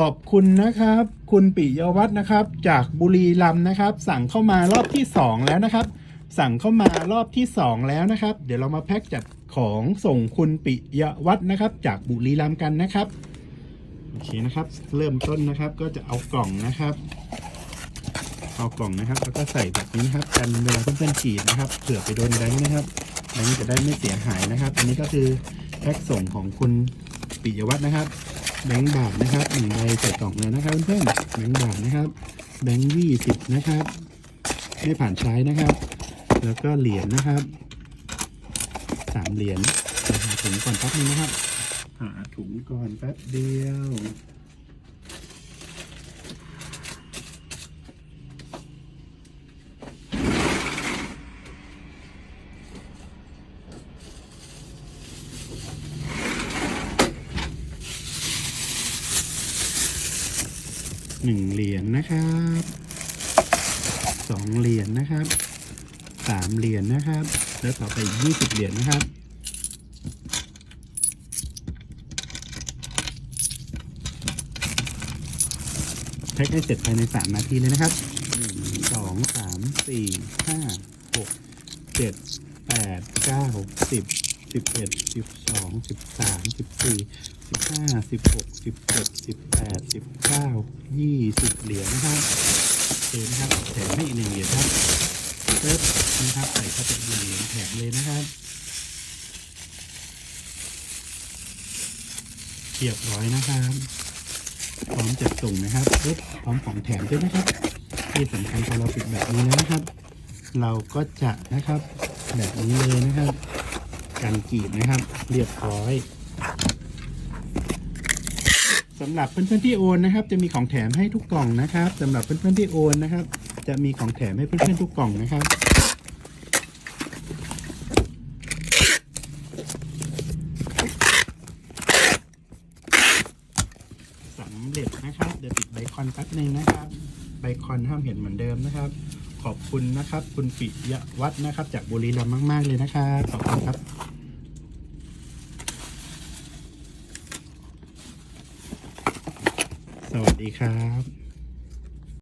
ขอบคุณนะครับ คุณปิยวัฒน์นะครับ จากบุรีรัมย์นะครับ สั่งเข้ามารอบที่ 2 แล้วนะครับ สั่งเข้ามารอบที่ 2 แล้วนะครับ เดี๋ยวเรามาแพ็กจัดของส่งคุณปิยวัฒน์นะครับ จากบุรีรัมย์กันนะครับโอเคนะครับ เริ่มต้นนะครับก็จะเอากล่องนะครับ เอากล่องนะครับ แล้วก็ใส่แบบนี้นะครับกันเวลาเพื่อนๆกรีดนะครับเผื่อไปโดนแบงค์นะครับแบงค์จะได้ไม่เสียหายนะครับ อันนี้ก็คือแพ็กส่งของคุณปิยวัฒน์นะครับ แบงค์บาทนะครับหนึ่งใบใส่กล่องเลยนะครับเพื่อนๆแบงค์บาทนะครับ แบงค์ยี่สิบนะครับไม่ผ่านใช้นะครับ แล้วก็เหรียญนะครับสามเหรียญหาถุงก่อนแป๊บนึงนะครับ หาถุงก่อนแป๊บเดียว หนึ่งเหรียญนะครับสองเหรียญนะครับสามเหรียญนะครับ แล้วต่อไปยี่สิบเหรียญนะครับแพ็คให้เสร็จภายในสามนาทีเลยนะครับหนึ่งสองสามสี่ห้าหกเจ็ดแปดเก้าสิบ สิบเอ็ดสิบสองสิบสามสิบสี่สิบห้าสิบหกสิบเจ็ดสิบแปดสิบเก้ายี่สิบเหรียญนะครับโอเคนะครับแถมให้อีกหนึ่งเหรียญครับเพิ่มนะครับใส่เข้าไปอีกหนึ่งเหรียญแถมเลยนะครับเรียบร้อยนะครับพร้อมจัดส่งนะครับปึ๊บพร้อมของแถมด้วยนะครับ ที่สำคัญพอเราปิดแบบนี้แล้วนะครับ เราก็จะนะครับแบบนี้เลยนะครับ การกรีดนะครับ เรียบร้อยสำหรับเพื่อนๆที่โอนนะครับ จะมีของแถมให้ทุกกล่องนะครับสำหรับเพื่อนๆที่โอนนะครับ จะมีของแถมให้เพื่อนๆทุกกล่องนะครับสำเร็จนะครับเดี๋ยวติดใบคอนแป๊บหนึ่งนะครับ ใบคอนห้ามเห็นเหมือนเดิมนะครับ ขอบคุณนะครับ คุณปิยวัฒน์นะครับ จากบุรีรัมย์มาก ๆ เลยนะครับขอบคุณครับ สวัสดีครับ